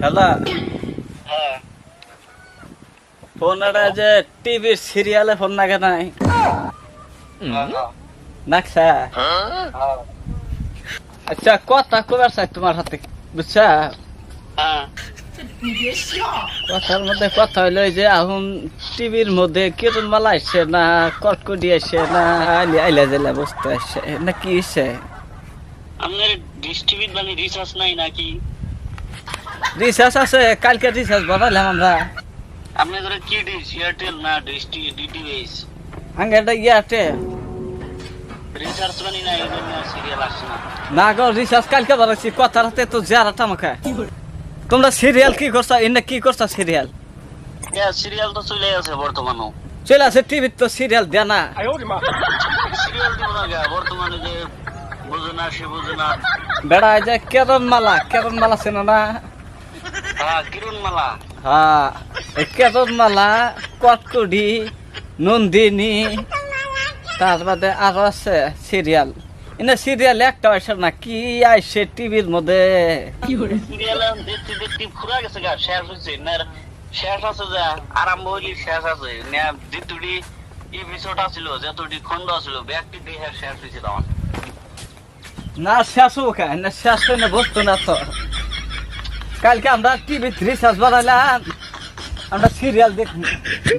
Hello হ্যাঁ। যে টিভির সিরিয়ালে ফোন নাগে নাই। হ্যাঁ। আচ্ছা কথা কবার চাই তোমার হাতে বুঝছা? হ্যাঁ। কথার মধ্যে কথা হইল যে এখন টিভির মধ্যে কিরণ মালা আসছে না কটকটি আসছে না আইলে আইলা জেলা বসতে আসছে না কি আসছে আপনার ডিশ টিভির মানে রিচার্জ নাই নাকি? রিচার্জ আছে কালকে রিচার্জ আমরা। আপনাদের কি ডিশ এয়ারটেল না ডিশ ডিটিএইচ রিচার্জ মানে না এই জন্য সিরিয়াল আসছে না। না গো রিচার্জ কালকে বানাইছি কথার হাতে তো তোমরা সিরিয়াল কি করছ এনে কি করছ সিরিয়াল হ্যাঁ সিরিয়াল তো চলে আছে বর্তমানেও। চলে আছে টিভির তো সিরিয়াল দেয় না। সিরিয়াল দিব না বর্তমানে যে বুঝে না সে বুঝে না। বেড়া এই যে কেরন মালা কেরন মালা চেনো না? হ্যাঁ মালা হ্যাঁ মালা কটকুডি নন্দিনী তার বাদে আরও আছে সিরিয়াল এনে সিরিয়াল একটা আসে না কি আইসে টিভির মধ্যে? শেষ হয়েছে না শেষ আছে যা আরম্ভ হইলি শেষ আছে। না যেতুটি এপিসোড আছিল যেতুটি খন্ড আছিল ব্যক্তি দেখে শেষ হয়েছিল আমার না শেষ হোক না শেষ হয় না বসতো না তো। কালকে আমরা টিভি রিচার্জ বানাইলাম। আমরা সিরিয়াল দেখব।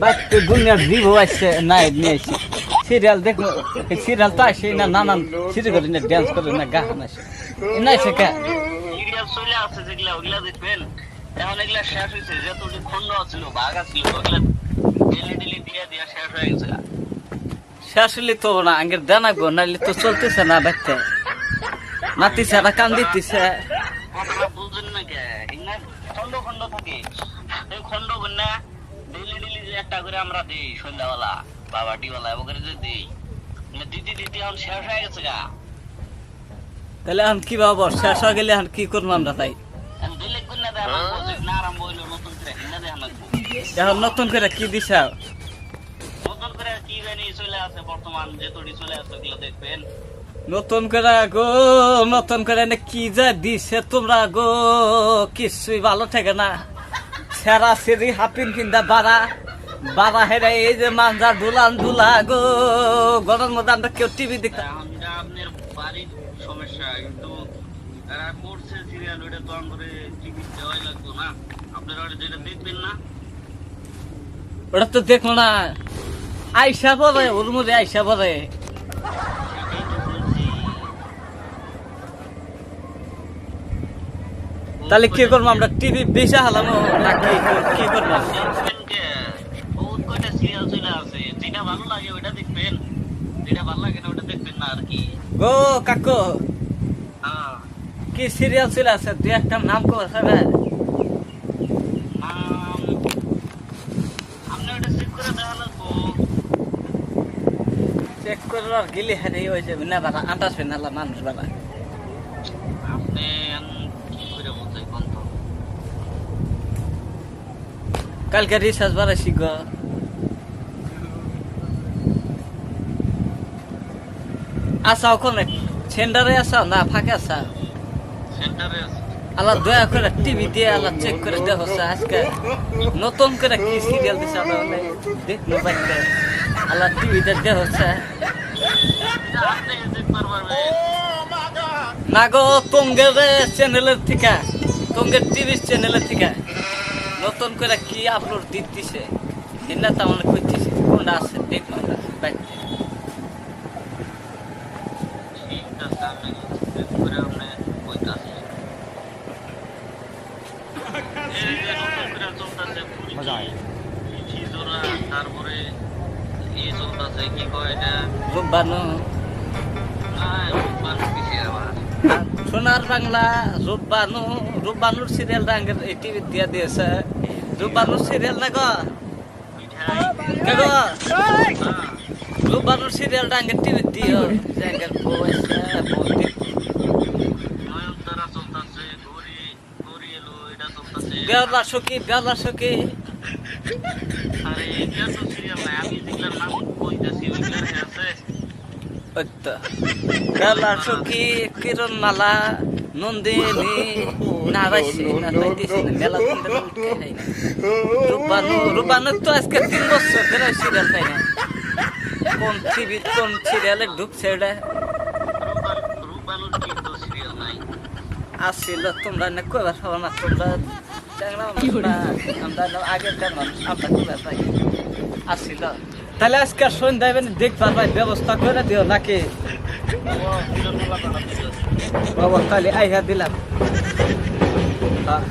বাচ্চা দুনিয়ার জীব আসছে নাই নিয়ে আসছে। সিরিয়াল দেখব। সিরিয়াল তো আসে না নানান সিরি করে না ড্যান্স করে না গান আসে। না আসে কে? এখন এগুলা শেষ হয়েছে যেতুটি খন্ড আছিল ভাগ আছিল ওগুলা ডেলি ডেলি দিয়ে দিয়ে শেষ হয়ে গেছে। শেষ হলে তো না আগের জানাব নাহলে তো চলতেছে না বাচ্চা নাতিছে না কান দিতেছে। কথাটা না কে? এগুলা খন্ড খন্ড থাকে। এই খন্ড না ডেলি ডেলি যে একটা করে আমরা দিই সন্ধ্যাবেলা বাবা টিবেলা এবার যে দিই। মানে দিদি দিদি এখন শেষ হয়ে গেছে গা। তাহলে এখন কি ভাবো শেষ হয়ে গেলে এখন কি করব আমরা তাই? এখন নতুন করে হিন্দা দেখা লাগবো নতুন করে কি দিছে? নতুন করে কি জানি চলে আছে বর্তমান যে তৈরি চলে আছে ওগুলো দেখবেন। নতুন করে গো নতুন করে এনে কি যা দিছে তোমরা গো কিছুই ভালো থাকে না। সেরা সেরি হাপিন কিন্দা বাড়া বাড়া হেরে এই যে মাঞ্জা দুলান দুলা গো গরমের মধ্যে আমরা কেউ টিভি দেখতাম এখন যা আপনার বাড়ির সমস্যা কিন্তু এরা করছে সিরিয়াল ওইটা তো আমাদের টিভি দেওয়াই লাগতো না। আপনারা ওটা যেটা দেখবেন না। ওটা তো দেখল না। আইসা পরে ওর মধ্যে আইসা পরে তাহলে কি করব? আমরা টিভি বেচা হলাম না কি কি করব? দেখবেন যে বহুত কয়টা সিরিয়াল আছে যেটা ভালো লাগে ওইটা দেখবেন। যেটা ভালো লাগে না ওটা দেখবেন না আর কি। গো কাকু। হ্যাঁ। কি সিরিয়াল ছিল আছে? দুই একটা নাম কর ওটা চেক করে দেখা চেক করে গেলে হারে ওই যে না বাবা আন্দাজ হয়ে মানুষ বাবা আপনি উম, কি করে বলতে কোন তো কালকে রিসার্চ বাড়াইছি গো। আসা ওখানে সেন্টারে আসা না ফাঁকে আসা আল্লাহ দয়া করে টিভি দিয়ে আল্লাহ চেক করে দেখো আজকে নতুন করে কি সিরিয়াল দিছে আল্লাহ দেখল বাচ্চা আল্লাহ টিভিতে দেখো না গো তঙ্গের চ্যানেলের থেকে তঙ্গের টিভি চ্যানেলের থেকে। নতুন করে কি আপলোড দিতেছে? এটা তো আমরা করতেছি কোনটা আছে দেখব আমরা বাড়িতে। তারপরে এই চলতেছে কি কয় এটা রূপবানু আয়, রূপবান কিসে আবার সোনার বাংলা রূপবানু রূপবানুর সিরিয়াল রাঙ্গের এই টিভি দিয়ে দিয়েছে। রূপবানুর সিরিয়াল না গো? গো? রূপবানুর সিরিয়াল রাঙ্গের টিভি দিও। রাঙ্গের বউ আছে বউ এটা সখী বেলা সখী আরে এটা তো সিরিয়াল নাই আমি যেগুলোর নাম কইতাছি ওইগুলোর বেলা সখী কিরণ মালা নন্দিনী না পাইছি না পাইতেছি না মেলা দিন ধরে উঠতে খাই না। রূপানু রূপানু তো আজকে তিন বছর ধরে সিরিয়াল পাই না কোন টিভি কোন সিরিয়ালে ঢুকছে আসছিল তোমরা না কইবার পাবো না তোমরা আমরা মানুষ কইবার পাই আসছিল তাহলে আজকে সন্ধ্যায় এবার দেখবার ভাই ব্যবস্থা করে দিও নাকি? বাবা, তাহলে আইহা দিলাম। হ্যাঁ